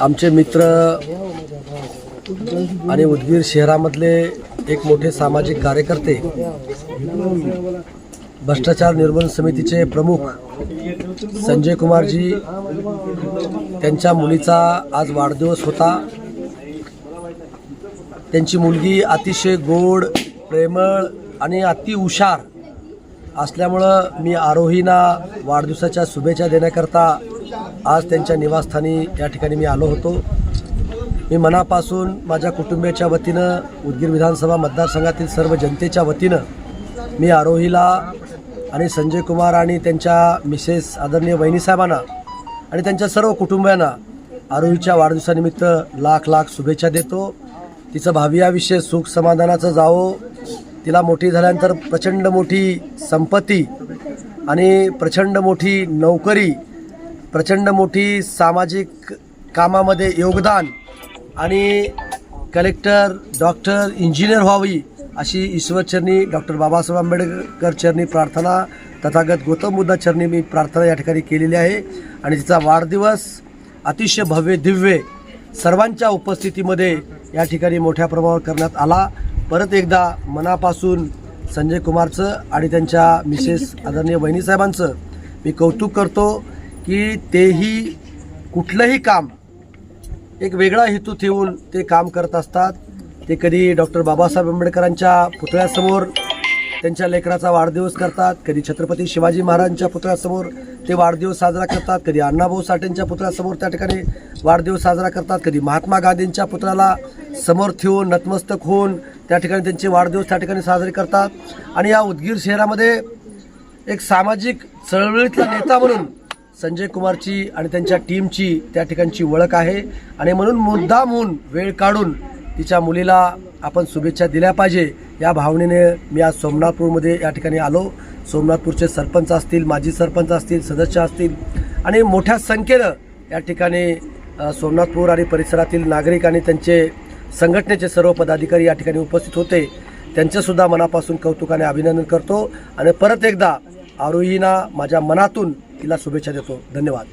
आमचे मित्र आणि उदगीर शहरामधले एक मोठे सामाजिक कार्यकर्ते भ्रष्टाचार निर्मूलन समितीचे प्रमुख संजय कुमारजी त्यांच्या मुलीचा आज वाढदिवस होता. त्यांची मुलगी अतिशय गोड प्रेमळ आणि अति हुशार असल्यामुळं मी आरोहीना वाढदिवसाच्या शुभेच्छा देण्याकरता आज त्यांच्या निवासस्थानी या ठिकाणी मी आलो होतो. मी मनापासून माझ्या कुटुंबियाच्या वतीनं उदगीर विधानसभा मतदारसंघातील सर्व जनतेच्या वतीनं मी आरोहीला आणि संजय कुमार आणि त्यांच्या मिसेस आदरणीय वहिनीसाहेबांना आणि त्यांच्या सर्व कुटुंबियांना आरोहीच्या वाढदिवसानिमित्त लाख लाख शुभेच्छा देतो. तिचं भावी सुख समाधानाचं जावो. तिला मोठी झाल्यानंतर प्रचंड मोठी संपत्ती आणि प्रचंड मोठी नोकरी प्रचंड मोठी सामाजिक कामामध्ये योगदान आणि कलेक्टर डॉक्टर इंजिनियर व्हावी अशी ईश्वरचरणी डॉक्टर बाबासाहेब आंबेडकर चरणी प्रार्थना तथागत गौतम बुद्धा चरणी मी प्रार्थना या ठिकाणी केलेली आहे. आणि तिचा वाढदिवस अतिशय भव्य दिव्य सर्वांच्या उपस्थितीमध्ये या ठिकाणी मोठ्या प्रमाणावर करण्यात आला. परत एकदा मनापासून संजय कुमारचं आणि त्यांच्या मिसेस आदरणीय वहिनीसाहेबांचं मी कौतुक करतो. की तेही कुठलंही काम एक वेगळा हेतू ठेवून ते काम करत असतात. ते कधी डॉक्टर बाबासाहेब आंबेडकरांच्या पुतळ्यासमोर त्यांच्या लेकराचा वाढदिवस करतात कधी छत्रपती शिवाजी महाराजांच्या पुतळ्यासमोर ते वाढदिवस साजरा करतात कधी अण्णाभाऊ साठेंच्या पुतळ्यासमोर त्या ठिकाणी वाढदिवस साजरा करतात कधी महात्मा गांधींच्या पुतळ्याला समोर ठेवून नतमस्तक होऊन त्या ठिकाणी त्यांचे वाढदिवस त्या ठिकाणी साजरे करतात. आणि या उदगीर शहरामध्ये एक सामाजिक चळवळीतला नेता म्हणून संजय कुमारची आणि त्यांच्या टीमची त्या ठिकाणची ओळख आहे. आणि म्हणून मुद्दाम होऊन वेळ काढून तिच्या मुलीला आपण शुभेच्छा दिल्या पाहिजे. या भावनेने मी आज सोमनाथपूरमध्ये या ठिकाणी आलो. सोमनाथपूरचे सरपंच असतील माजी सरपंच असतील सदस्य असतील आणि मोठ्या संख्येनं या ठिकाणी सोमनाथपूर आणि परिसरातील नागरिक आणि त्यांचे संघटनेचे सर्व पदाधिकारी या ठिकाणी उपस्थित होते. त्यांचंसुद्धा मनापासून कौतुकाने अभिनंदन करतो. आणि परत एकदा आरोहीना माझ्या मनातून तिला शुभेच्छा देतो. धन्यवाद.